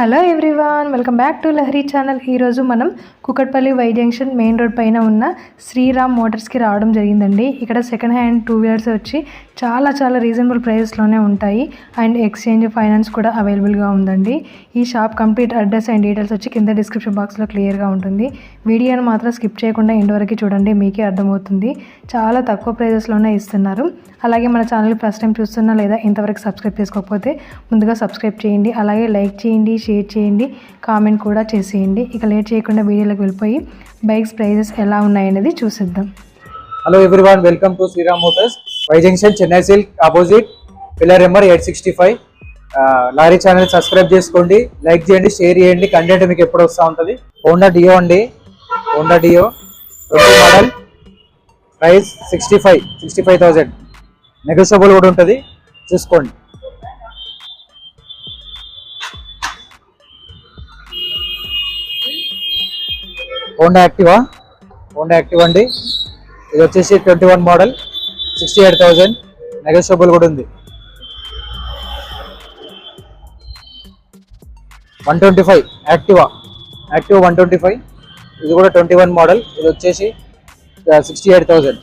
Hello everyone welcome back to Lahari channel. ఈరోజు మనం Kukatpally Y junction main road పైన ఉన్న శ్రీరామ్ మోటార్స్కి రావడం జరిగిందండి. ఇక్కడ సెకండ్ హ్యాండ్ టూ వీలర్స్ వచ్చి చాలా చాలా రీజనబుల్ ప్రైజెస్లోనే ఉంటాయి. అండ్ ఎక్స్చేంజ్ ఫైనాన్స్ కూడా అవైలబుల్గా ఉందండి. ఈ shop complete address and details వచ్చి కింద డిస్క్రిప్షన్ బాక్స్లో క్లియర్గా ఉంటుంది. వీడియోని మాత్రం స్కిప్ చేయకుండా ఎండ్ వరకు చూడండి మీకే అర్థమవుతుంది. చాలా తక్కువ ప్రైజెస్లోనే ఇస్తున్నారు. అలాగే మన ఛానల్ ఫస్ట్ టైం చూస్తున్నా లేదా ఇంతవరకు సబ్స్క్రైబ్ చేసుకోకపోతే ముందుగా సబ్స్క్రైబ్ చేయండి. అలాగే లైక్ చేయండి షేర్ చేయండి కామెంట్ కూడా చేసేయండి. ఇక లేట్ చేయకుండా వీడియోలోకి వెళ్ళిపోయి బైక్స్ ప్రైజెస్ ఎలా ఉన్నాయనేది చూసిద్దాం. Hello everyone welcome to Sriram motors Y junction Chennai silk opposite pillar number eight sixty five Lahari channel subscribe చేసుకోండి లైక్ చేయండి షేర్ చేయండి కంటెంట్ మీకు ఎప్పుడు వస్తూ ఉంటుంది? హోండా డియో అండి. Honda Dio twenty model price sixty five sixty five thousand negotiable కూడా ఉంటుంది. చూసుకోండి. హోండా యాక్టివా హోండా యాక్టివా అండి. ఇది వచ్చేసి twenty one model sixty eight thousand. Negotiable కూడా ఉంది. One twenty five Activa? Active one twenty five. ఇది కూడా ట్వంటీ వన్ మోడల్. ఇది వచ్చేసి సిక్స్టీ ఎయిట్ థౌజండ్.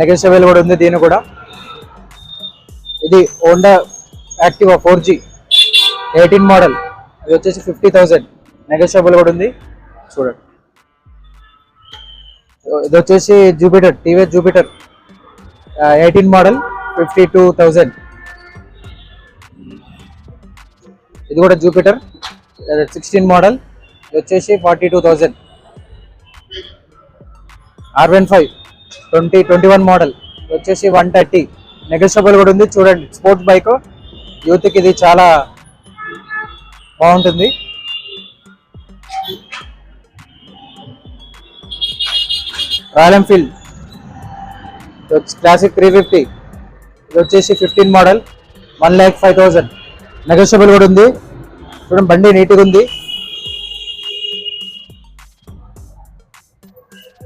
నెగోషియబుల్ కూడా ఉంది దీని కూడా. ఇది Honda Activa four G eighteen model. ఇది వచ్చేసి ఫిఫ్టీ థౌజండ్. నెగోషియబుల్ కూడా ఉంది. చూడండి. ఇది వచ్చేసి Jupiter TVS Jupiter eighteen model fifty two thousand ఇది కూడా జూపిటర్ సిక్స్టీన్ మోడల్ ఇది వచ్చేసి forty two thousand R one five twenty twenty one model వచ్చేసి వన్ థర్టీ నెగోషియబుల్ కూడా ఉంది చూడండి స్పోర్ట్స్ బైక్ యూత్కి ఇది చాలా బాగుంటుంది. Royal Enfield. Classic three fifty ఇది వచ్చేసి fifteen model one lakh five thousand negotiable కూడా ఉంది. చూడండి బండి నీట్గా ఉంది.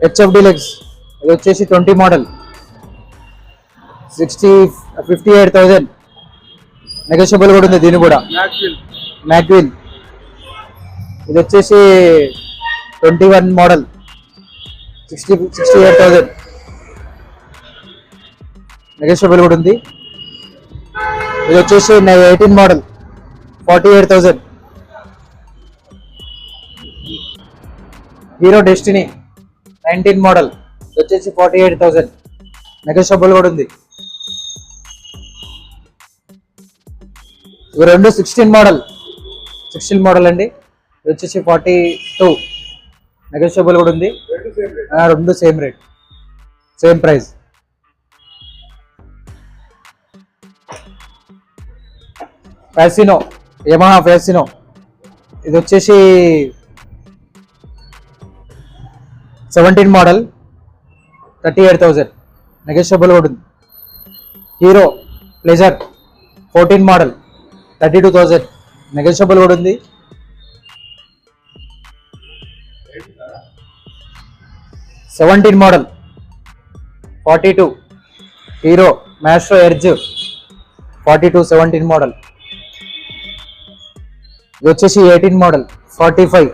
హెచ్ఎఫ్ డీలక్స్ ఇది వచ్చేసి twenty model sixty fifty eight thousand negotiable కూడా ఉంది దీని కూడా. మ్యాక్విల్ ఇది వచ్చేసి twenty one model sixty sixty eight thousand negotiable కూడా ఉంది. ఇది వచ్చేసి eighteen model forty eight thousand Hero Destiny nineteen model ఇది వచ్చేసి ఫార్టీ ఎయిట్ థౌజండ్ నెగోషియబుల్ కూడా ఉంది. ఇవి రెండు సిక్స్టీన్ మోడల్ సిక్స్టీన్ మోడల్ అండి. ఇది వచ్చేసి ఫార్టీ టూ. నెగోషియబుల్ కూడా ఉంది. రెండు same rate same price Fascino Yamaha Fascino ఇది వచ్చేసి seventeen model thirty eight thousand negotiable కూడా ఉంది. Hero Pleasure fourteen model thirty two thousand negotiable కూడా ఉంది. Seventeen model. Forty two. Hero Maestro Edge forty two seventeen model. ఇది వచ్చేసి eighteen model. Forty five.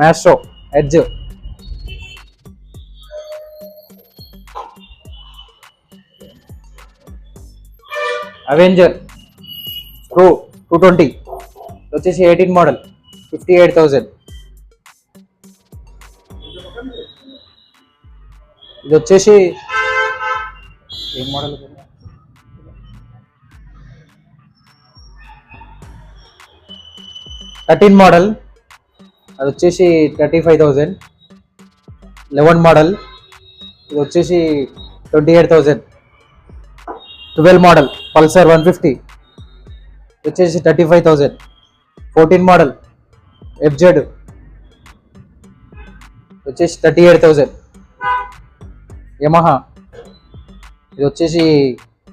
Maestro Edge. Avenger screw two twenty. వచ్చేసి eighteen model. Fifty eight thousand. ఇది వచ్చేసి ఏం model thirteen model అది వచ్చేసి thirty five thousand. Eleven model ఇది వచ్చేసి twenty eight thousand. Twelve model Pulsar one fifty. వచ్చేసి thirty five thousand. Fourteen model FZ వచ్చేసి థర్టీ ఎయిట్ థౌజండ్. యమహా ఇది వచ్చేసి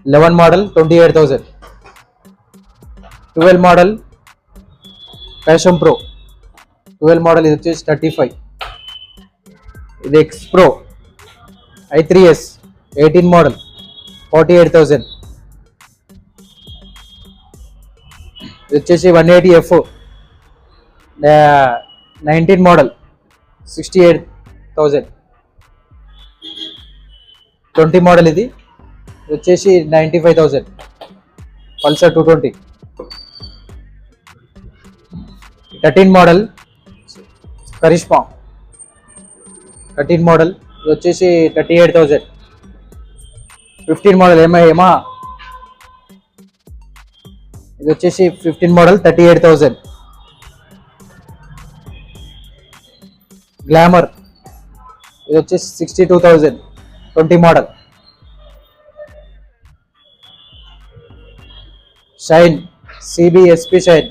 eleven model twenty eight thousand twelve model Passion Pro twelve model ఇది వచ్చేసి thirty five ఇది X Pro I three S eighteen model forty eight thousand ఇది వచ్చేసి one eighty F nineteen model sixty eight thousand twenty model ఇది. ఇది వచ్చేసి ninety five thousand Pulsar two twenty. Thirteen model. Karizma. Thirteen model. ఇది వచ్చేసి thirty eight thousand fifteen model ఏమా ఏమా? ఇది వచ్చేసి fifteen model thirty eight thousand Glamour. ఇది వచ్చేసి sixty two thousand twenty model. Shine CBSP Shine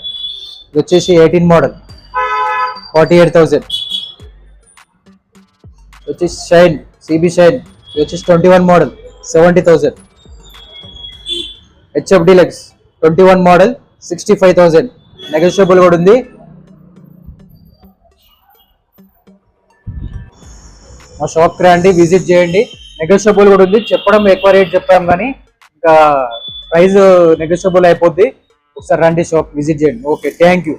ఇది వచ్చేసి eighteen model forty eight thousand వచ్చేసి షైన్ సిబి షైన్ ఇది వచ్చేసి twenty one model seventy thousand HF Deluxe twenty one model sixty five thousand negotiable కూడా ఉంది. మా షాప్కి రండి విజిట్ చేయండి. నెగోషియబుల్ కూడా ఉంది. చెప్పడం ఎక్కువ రేట్ చెప్పాం కానీ ఇంకా ప్రైస్ నెగోషియబుల్ అయిపోద్ది. ఒకసారి రండి షాప్ విజిట్ చేయండి. Okay thank you